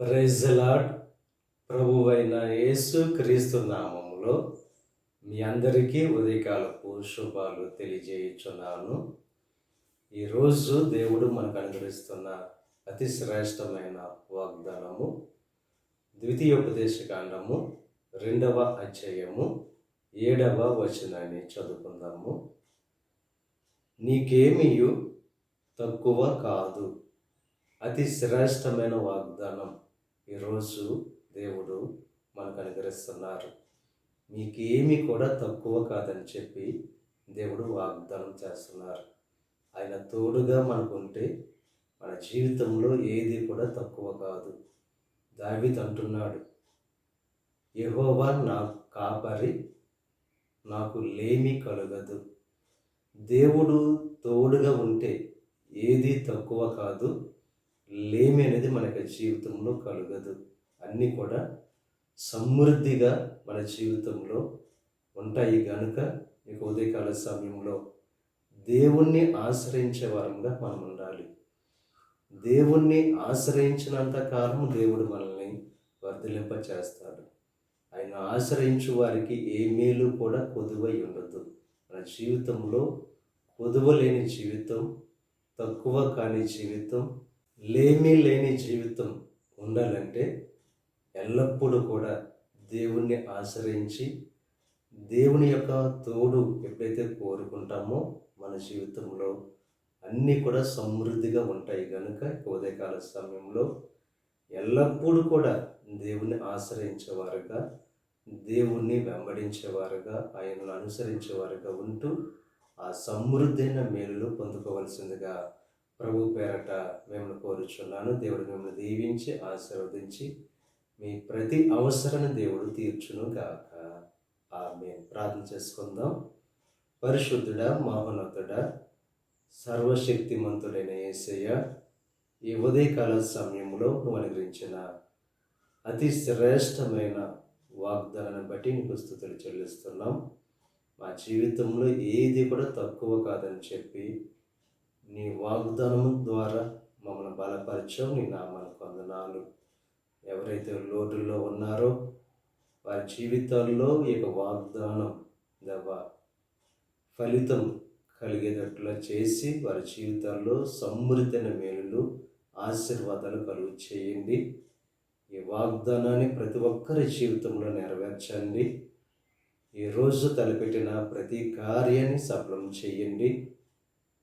ప్రైజ్లాడ్ ప్రభువైన యేసు క్రీస్తు నామములో మీ అందరికీ ఉదయకాలపు శుభాలు తెలియజేయుచున్నాను. ఈరోజు దేవుడు మనకు అనుగ్రహిస్తున్న అతి శ్రేష్టమైన వాగ్దానము ద్వితీయోపదేశకాండము రెండవ అధ్యాయము ఏడవ వచనాన్ని చదువుకుందాము. నీకేమియు తక్కువ కాదు అతి శ్రేష్టమైన వాగ్దానం. ఈరోజు దేవుడు మనకు అనుగ్రహిస్తున్నారు. మీకేమీ కూడా తక్కువ కాదని చెప్పి దేవుడు వాగ్దానం చేస్తున్నారు. ఆయన తోడుగా మనకుంటే మన జీవితంలో ఏది కూడా తక్కువ కాదు. దావిత్ అంటున్నాడు యహోవా నా కాపరి నాకు లేమి కలగదు. దేవుడు తోడుగా ఉంటే ఏది తక్కువ కాదు. లేమి అనేది మనకి జీవితంలో కలగదు. అన్నీ కూడా సమృద్ధిగా మన జీవితంలో ఉంటాయి కనుక ఇక ఉదయకాల సమయంలో దేవుణ్ణి ఆశ్రయించే వారంగా మనం ఉండాలి. దేవుణ్ణి ఆశ్రయించినంత కాలం దేవుడు మనల్ని వర్ధలింప చేస్తాడు ఆయన ఆశ్రయించు వారికి ఏ మేలు కూడా కొదువై ఉండదు. మన జీవితంలో కొదువ లేని జీవితం తక్కువ కాని జీవితం లేమి లేని జీవితం ఉండాలంటే ఎల్లప్పుడూ కూడా దేవుణ్ణి ఆశ్రయించి దేవుని యొక్క తోడు ఎప్పుడైతే కోరుకుంటామో మన జీవితంలో అన్నీ కూడా సమృద్ధిగా ఉంటాయి. కనుక ఉదయకాల సమయంలో ఎల్లప్పుడూ కూడా దేవుణ్ణి ఆశ్రయించేవారుగా దేవుణ్ణి వెంబడించేవారుగా ఆయనను అనుసరించేవారుగా ఉంటూ ఆ సమృద్ధైన మేలులు పొందుకోవలసిందిగా ప్రభు పేరట మిమ్మల్ని కోరుచున్నాను. దేవుడు మిమ్మల్ని దీవించి ఆశీర్వదించి మీ ప్రతి అవసరాన్ని దేవుడు తీర్చును గాక ఆమె ప్రార్థన చేసుకుందాం. పరిశుద్ధుడ మహోన్నతుడ సర్వశక్తిమంతుడైన ఏసయ్య ఈ ఉదయకాల సమయంలో నువ్వు అనుగ్రహించిన అతి శ్రేష్టమైన వాగ్దానాన్ని బట్టి నీకు స్థుతులు చెల్లిస్తున్నాం. మా జీవితంలో ఏది కూడా తక్కువ కాదని చెప్పి నీ వాగ్దానం ద్వారా మమ్మల్ని బలపరచావు నీ నామానికి వందనాలు. ఎవరైతే లోటుల్లో ఉన్నారో వారి జీవితాల్లో ఈ యొక్క వాగ్దానం దవ ఫలితం కలిగేటట్లుగా చేసి వారి జీవితాల్లో సమృద్ధైన మేలులు ఆశీర్వాదాలు కలుగు చేయండి. ఈ వాగ్దానాన్ని ప్రతి ఒక్కరి జీవితంలో నెరవేర్చండి. ఈరోజు తలపెట్టిన ప్రతి కార్యాన్ని సఫలం చేయండి.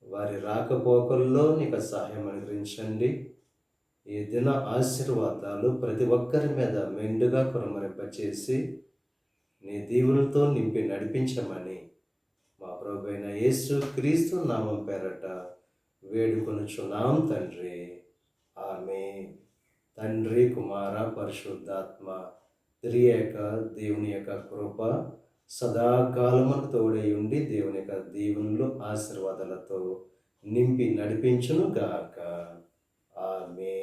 వారి రాకపోకల్లో నీకు సహాయం అనుగ్రహించండి. ఈ దిన ఆశీర్వాదాలు ప్రతి ఒక్కరి మీద మెండుగా కురమరింపచేసి నీ దీవులతో నింపి నడిపించమని మా ప్రభుైన యేసు క్రీస్తు నామం పేరట వేడుకొనుచున్నాం తండ్రి. ఆమె తండ్రి కుమార పరిశుద్ధాత్మ త్రియక దేవుని యొక్క కృప సదాకాలమును తోడై ఉండి దేవుని యొక్క దీవులు ఆశీర్వాదాలతో నింపి నడిపించును గాక ఆమె